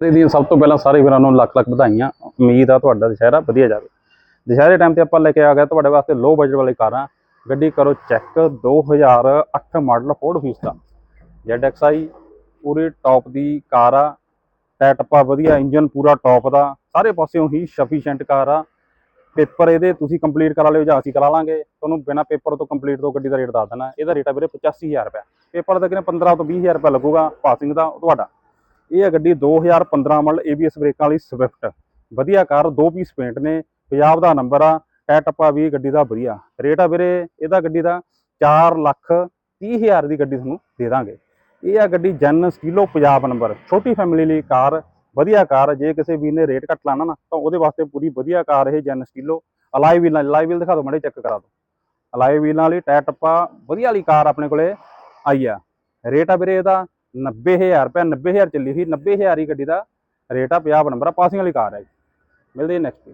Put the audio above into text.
ਇਹਦੀ ਸਭ ਤੋਂ ਪਹਿਲਾਂ ਸਾਰੇ ਵੀਰਾਂ ਨੂੰ ਲੱਖ ਲੱਖ ਵਧਾਈਆਂ। ਉਮੀਦ ਆ ਤੁਹਾਡਾ ਦੁਸ਼ਹਿਰਾ ਵਧੀਆ ਜਾਵੇ। ਦੁਸ਼ਹਿਰੇ ਟਾਈਮ ਤੇ ਆਪਾਂ ਲੈ ਕੇ ਆ ਗਏ ਤੁਹਾਡੇ ਵਾਸਤੇ ਲੋ ਬਜਟ ਵਾਲੀ ਕਾਰਾਂ। ਗੱਡੀ ਕਰੋ check 2008 model Ford Fiesta ZXi ਪੂਰੇ ਟੌਪ ਦੀ ਕਾਰ ਆ। ਟਾਇਰ ਵਧੀਆ ਇੰਜਨ ਪੂਰਾ ਟੌਪ ਦਾ। ਸਾਰੇ ਪਾਸਿਓਂ ਹੀ ਸਫੀਸ਼ੀਐਂਟ ਕਾਰ ਆ। ਪੇਪਰ ਇਹਦੇ ਤੁਸੀਂ ਕੰਪਲੀਟ ਕਰਾ ਲਿਓ ਜਾਂ ਅਸੀਂ ਕਰਾ ਲਾਂਗੇ। ਤੁਹਾਨੂੰ ਬਿਨਾ ਪੇਪਰ ਤੋਂ ਕੰਪਲੀਟ ਤੋਂ ਗੱਡੀ ਦਾ ਰੇਟ ਦੱਸ ਦੇਣਾ। ਇਹਦਾ ਰੇਟ ਆ ਵੀਰੇ 85000 ਰੁਪਏ ਪੇਪਰ ਦਾ ਕਿਨੇ 15 ਤੋਂ 20000 ਰੁਪਏ ਲੱਗੂਗਾ। ਪਾਸਿੰਗ ਦਾ, ਉਹ ਤੁਹਾਡਾ। ਇਹ ਹੈ ਗੱਡੀ 2015 ਮਾਡਲ ABS ਬ੍ਰੇਕਾਂ ਵਾਲੀ ਸਵਿਫਟ ਵਧੀਆ ਕਾਰ, ਦੋ ਪੀਸ ਪੇਂਟ ਨੇ, ਪੰਜਾਬ ਦਾ ਨੰਬਰ ਆ ਟਾਇਰ ਟੱਪਾ ਵੀ ਗੱਡੀ ਦਾ ਵਧੀਆ। ਰੇਟ ਆ ਵੀਰੇ, ਇਹਦਾ ਗੱਡੀ ਦਾ 4 ਲੱਖ 30 ਹਜ਼ਾਰ ਦੀ ਗੱਡੀ ਤੁਹਾਨੂੰ ਦੇ ਦਾਂਗੇ। ਇਹ ਆ ਗੱਡੀ ਜਨ ਸਟੀਲੋ ਪੰਜਾਬ ਨੰਬਰ ਛੋਟੀ ਫੈਮਿਲੀ ਲਈ ਕਾਰ, ਵਧੀਆ ਕਾਰ ਜੇ ਕਿਸੇ ਵੀਰ ਨੇ ਰੇਟ ਘੱਟ ਲਾਣਾ ਨਾ, ਤਾਂ ਉਹਦੇ ਵਾਸਤੇ ਪੂਰੀ ਵਧੀਆ ਕਾਰ ਇਹ Zen Estilo. Alloy wheel alloy wheel ਦਿਖਾ ਦਿਓ, ਮਾੜੇ ਚੈੱਕ ਕਰਾ ਦਿਓ। ਅਲਾਈ ਵੀਲਾਂ ਵਾਲੀ ਟਾਇਰ ਟੱਪਾ, ਵਧੀਆ ਵਾਲੀ ਕਾਰ ਆਪਣੇ ਕੋਲੇ ਆਈ ਆ। ਰੇਟ ਆ ਵੀਰੇ ਇਹਦਾ 90000 ਰੁਪਏ 90000 ਚੱਲੀ ਸੀ 90000 ਹੀ ਗੱਡੀ ਦਾ ਰੇਟ ਆ ਪੰਜਾਬ ਨੰਬਰ ਆ, ਪਾਸਿੰਗ ਵਾਲੀ ਕਾਰ ਹੈ ਜੀ। ਮਿਲਦੇ ਨੈਕਸਟ